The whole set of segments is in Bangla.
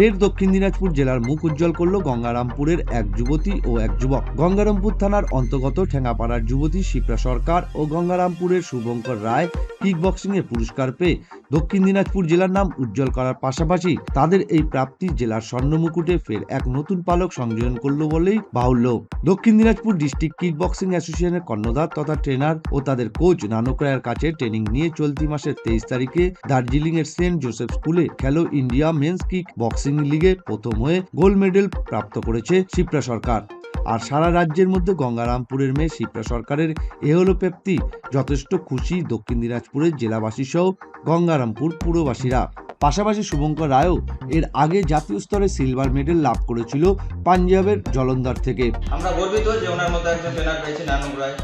ফের দক্ষিণ দিনাজপুর জেলার মুখ উজ্জ্বল করল গঙ্গারামপুরের এক যুবতী ও এক যুবক। গঙ্গারামপুর থানার অন্তর্গত ঠেঙ্গাপাড়ার যুবতী শিপ্রা সরকার ও গঙ্গারামপুরের শুভঙ্কর রায় কিক বক্সিং এ পুরস্কার পেয়ে দক্ষিণ দিনাজপুর জেলার নাম উজ্জ্বল করার পাশাপাশি তাদের এই প্রাপ্তি জেলার স্বর্ণমুকুটে ফের এক নতুন পালক সংযোজন করল বলেই বাহুল্য। দক্ষিণ দিনাজপুর ডিস্ট্রিক্ট কিক বক্সিং অ্যাসোসিয়েশনের কর্ণধার তথা ট্রেনার ও তাদের কোচ নানক রায়ের কাছে ট্রেনিং নিয়ে চলতি মাসের তেইশ তারিখে দার্জিলিং এর সেন্ট জোসেফ স্কুলে Khelo India men's kick boxing লিগে প্রথম হয়ে গোল্ড মেডেল প্রাপ্ত করেছে শিপ্রা সরকার। আর সারা রাজ্যের মধ্যে গঙ্গারামপুরের মেয়ে শিপ্রা সরকারের এ হলো প্রাপ্তি। যথেষ্ট খুশি দক্ষিণ দিনাজপুরের জেলাবাসী সহ গঙ্গারামপুর পুরবাসীরা। পাশাপাশি শুভঙ্কর রায়ও এর আগে জাতীয় স্তরে সিলভার মেডেল লাভ করেছিল পাঞ্জাবের জলন্ধর থেকে। আমরা গর্বিত যে ওনার মতো একজন ট্রেনার পেয়েছি নানুক রায়।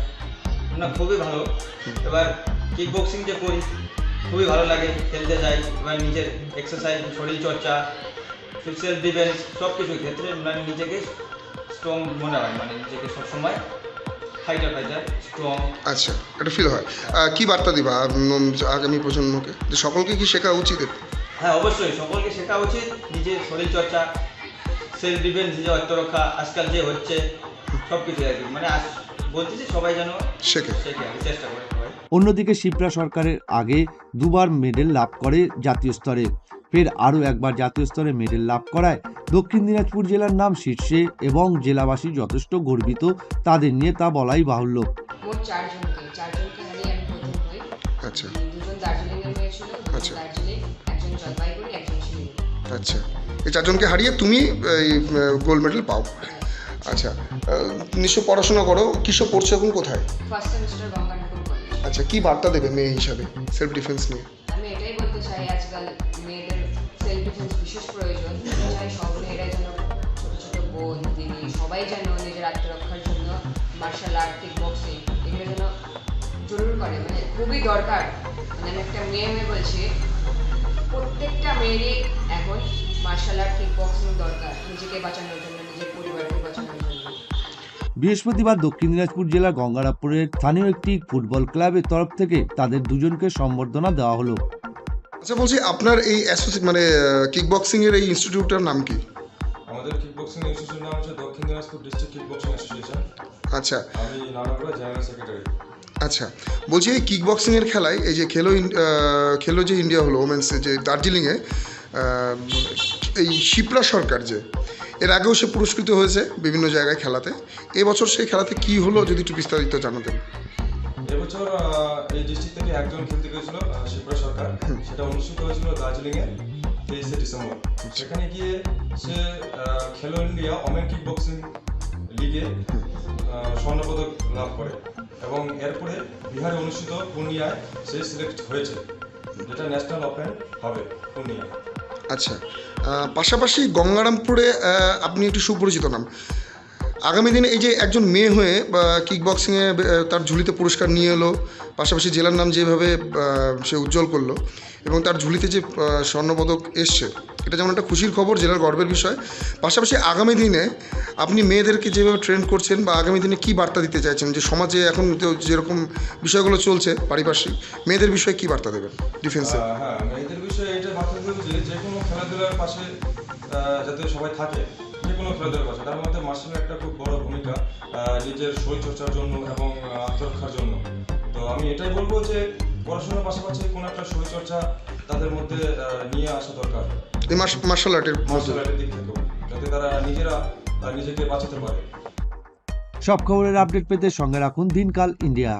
ওনার খুবই ভালো। এবার কিক বক্সিং যে করি, খুবই ভালো লাগে, খেলতে যাই। এবার নিজের এক্সারসাইজ শরীর চর্চা সেলফ ডিফেন্স সব কিছুর ক্ষেত্রে মানে নিজেকে স্ট্রং মনে হয় মানে নিজেকে সবসময় ফাইটার ফাইটার স্ট্রং আচ্ছা এটা ফিল হয়। কি বার্তা দিবা আগামী প্রজন্মকে? যে সকলকে কি শেখা উচিত হ্যাঁ অবশ্যই সকলকে শেখা উচিত নিজের শরীর চর্চা সেলফ ডিফেন্স নিজের আত্মরক্ষা আজকাল যে হচ্ছে সব কিছু আর কি। মানে আজ বলতেছি সবাই যেন শেখে। শেখে চেষ্টা করে অন্যদিকে শিপ্রা সরকারের আগে দুবার মেডেল লাভ করে জাতীয় স্তরে। ফের আরও একবার জাতীয় স্তরে মেডেল লাভ করায় দক্ষিণ দিনাজপুর জেলার নাম শীর্ষে এবং জেলাবাসী যথেষ্ট গর্বিত তাদের নিয়ে তা বলাই বাহুল্য। আচ্ছা। আচ্ছা। আচ্ছা। এই চারজনকে হারিয়ে তুমি এই গোল্ড মেডেল পাও। আচ্ছা। আহ, নিশ্চয় পড়াশোনা করো। কিসব পড়ছো এখন কোথায়? আচ্ছা কি বার্তা দেবে মেয়ে হিসাবে? সেলফ ডিফেন্স নিয়ে। আমি এটাই বলতে চাই আজকাল মেয়েদের বিশেষ প্রয়োজন। চাই যেন ছোট ছোট বোন, দিদি, সবাই যেন নিজের আত্মরক্ষার জন্য মার্শাল আর্ট কিক বক্সিং এগুলো যেন জরুর করে। মানে খুবই দরকার। মানে একটা মেয়ে হয়ে বলছি, প্রত্যেকটা মেয়েরই এখন মার্শাল আর্ট কিক বক্সিং দরকার। নিজেকে বাঁচানোর জন্য, নিজের পরিবারকে বাঁচানোর জন্য। বৃহস্পতিবার দক্ষিণ দিনাজপুর জেলার গঙ্গারামপুরের স্থানীয় একটি ফুটবল ক্লাবের তরফ থেকে তাদের দুজনকে সম্বর্ধনা দেওয়া হলো। আচ্ছা বলছি আপনার এই মানে কিক বক্সিং এর এই ইনস্টিটিউটটার নাম কি? আমাদের কিকবক্সিং ইনস্টিটিউটের নাম হচ্ছে দক্ষিণ দিনাজপুর ডিস্ট্রিক্ট কিকবক্সিং অ্যাসোসিয়েশন আচ্ছা। আমি নানাগড়া জেনারেল সেক্রেটারি আচ্ছা বলছি এই কিক বক্সিং এর খেলায় এই যে খেলো খেলো যে ইন্ডিয়া হলো ওমেন্স যে দার্জিলিংয়ে আহ, এই শিপ্রা সরকার যে এর আগেও সে পুরস্কৃত হয়েছে বিভিন্ন জায়গায় খেলাতে। এবছর সেই খেলাতে কি হলো যদি একটু বিস্তারিত জানাতেন। এবছর এই ডিস্ট্রিক্ট থেকে একজন খেলতে গিয়েছিল শিবরা সরকার। সেটা অনুষ্ঠিত হয়েছিল দার্জিলিংয়ে, তেইশে ডিসেম্বর। সেখানে গিয়ে সে খেলো ইন্ডিয়া ওমেন কিক বক্সিং লিগে স্বর্ণপদক লাভ করে এবং এরপরে বিহারে অনুষ্ঠিত পূর্ণিয়ায় সে সিলেক্ট হয়েছে, যেটা ন্যাশনাল ওপেন হবে পূর্ণিয়া আচ্ছা পাশাপাশি গঙ্গারামপুরে আপনি একটু সুপরিচিত নাম। আগামী দিনে এই যে একজন মেয়ে হয়ে কিক বক্সিংয়ে তার ঝুলিতে পুরস্কার নিয়ে এলো, পাশাপাশি জেলার নাম যেভাবে সে উজ্জ্বল করল, এবং তার ঝুলিতে যে স্বর্ণপদক এসছে, এটা যেমন একটা খুশির খবর, জেলার গর্বের বিষয়। পাশাপাশি আগামী দিনে আপনি মেয়েদেরকে যেভাবে ট্রেন করছেন, বা আগামী দিনে কি বার্তা দিতে চাইছেন? যে সমাজে এখন যেরকম বিষয়গুলো চলছে, পারিপার্শ্বিক, মেয়েদের বিষয়ে কী বার্তা দেবেন? ডিফেন্সে হ্যাঁ মেয়েদের বিষয়ে এটা বার্তা দেবো যে যে কোনো খেলাধুলার পাশে যাতে সবাই থাকে যে কোনো খেলাধুলার তার মধ্যে মার্শাল একটা খুব বড় ভূমিকা নিজের শরীরচর্চার জন্য এবং আত্মরক্ষার জন্য। তো আমি এটাই বলব যে পড়াশোনার পাশাপাশি কোনো একটা শরীরচর্চা তাদের মধ্যে আহ, নিয়ে আসা দরকার। মার্শাল আর্টের মার্শাল আর্টের দিক থেকেও যাতে তারা নিজেরা নিজেকে বাঁচাতে পারে। সব খবরের আপডেট পেতে সঙ্গে রাখুন দিনকাল ইন্ডিয়া।